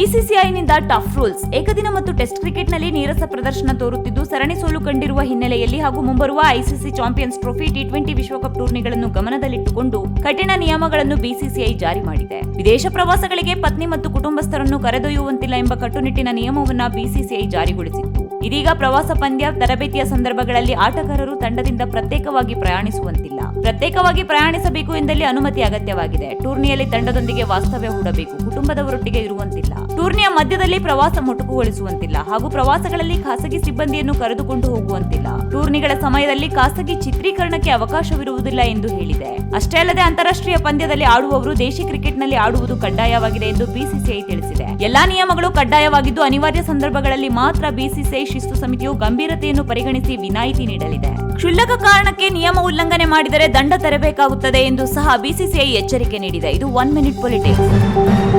ಬಿಸಿಸಿಐನಿಂದ tough rules ಏಕದಿನ ಮತ್ತು test ಕ್ರಿಕೆಟ್ನಲ್ಲಿ ನೀರಸ ಪ್ರದರ್ಶನ ತೋರುತ್ತಿದ್ದು, ಸರಣಿ ಸೋಲು ಕಂಡಿರುವ ಹಿನ್ನೆಲೆಯಲ್ಲಿ ಹಾಗೂ ಮುಂಬರುವ ICC champions trophy T twenty ವಿಶ್ವಕಪ್ ಟೂರ್ನಿಗಳನ್ನು ಗಮನದಲ್ಲಿಟ್ಟುಕೊಂಡು ಕಠಿಣ ನಿಯಮಗಳನ್ನು ಬಿಸಿಸಿಐ ಜಾರಿ ಮಾಡಿದೆ. ವಿದೇಶ ಪ್ರವಾಸಗಳಿಗೆ ಪತ್ನಿ ಮತ್ತು ಕುಟುಂಬಸ್ಥರನ್ನು ಕರೆದೊಯ್ಯುವಂತಿಲ್ಲ ಎಂಬ ಕಟ್ಟುನಿಟ್ಟಿನ ನಿಯಮವನ್ನು ಬಿಸಿಸಿಐ ಜಾರಿಗೊಳಿಸಿತ್ತು. ಇದೀಗ ಪ್ರವಾಸ ಪಂದ್ಯ, ತರಬೇತಿಯ ಸಂದರ್ಭಗಳಲ್ಲಿ ಆಟಗಾರರು ತಂಡದಿಂದ ಪ್ರತ್ಯೇಕವಾಗಿ ಪ್ರಯಾಣಿಸುವಂತಿಲ್ಲ. ಪ್ರತ್ಯೇಕವಾಗಿ ಪ್ರಯಾಣಿಸಬೇಕು ಎಂದಲ್ಲಿ ಅನುಮತಿ ಅಗತ್ಯವಾಗಿದೆ. ಟೂರ್ನಿಯಲ್ಲಿ ತಂಡದೊಂದಿಗೆ ವಾಸ್ತವ್ಯ ಹೂಡಬೇಕು, ಕುಟುಂಬದವರೊಟ್ಟಿಗೆ ಇರುವಂತಿಲ್ಲ. ಟೂರ್ನಿಯ ಮಧ್ಯದಲ್ಲಿ ಪ್ರವಾಸ ಮೊಟಕುಗೊಳಿಸುವಂತಿಲ್ಲ ಹಾಗೂ ಪ್ರವಾಸಗಳಲ್ಲಿ ಖಾಸಗಿ ಸಿಬ್ಬಂದಿಯನ್ನು ಕರೆದುಕೊಂಡು ಹೋಗುವಂತಿಲ್ಲ. ಟೂರ್ನಿಗಳ ಸಮಯದಲ್ಲಿ ಖಾಸಗಿ ಚಿತ್ರೀಕರಣಕ್ಕೆ ಅವಕಾಶವಿರುವುದಿಲ್ಲ ಎಂದು ಹೇಳಿದೆ. ಅಷ್ಟೇ ಅಲ್ಲದೆ ಅಂತಾರಾಷ್ಟ್ರೀಯ ಪಂದ್ಯದಲ್ಲಿ ಆಡುವವರು ದೇಶಿ ಕ್ರಿಕೆಟ್ನಲ್ಲಿ ಆಡುವುದು ಕಡ್ಡಾಯವಾಗಿದೆ ಎಂದು ಬಿಸಿಸಿಐ ತಿಳಿಸಿದೆ. ಎಲ್ಲಾ ನಿಯಮಗಳು ಕಡ್ಡಾಯವಾಗಿದ್ದು ಅನಿವಾರ್ಯ ಸಂದರ್ಭಗಳಲ್ಲಿ ಮಾತ್ರ ಬಿಸಿಸಿಐ ಶಿಸ್ತು ಸಮಿತಿಯು ಗಂಭೀರತೆಯನ್ನು ಪರಿಗಣಿಸಿ ವಿನಾಯಿತಿ ನೀಡಲಿದೆ. ಕ್ಷುಲ್ಲಕ ಕಾರಣಕ್ಕೆ ನಿಯಮ ಉಲ್ಲಂಘನೆ ಮಾಡಿದರೆ ದಂಡ ತೆರಬೇಕಾಗುತ್ತದೆ ಎಂದು ಸಹ ಬಿಸಿಸಿಐ ಎಚ್ಚರಿಕೆ ನೀಡಿದೆ. ಇದು ಒನ್ ಮಿನಿಟ್ ಪೊಲಿಟಿಕ್ಸ್.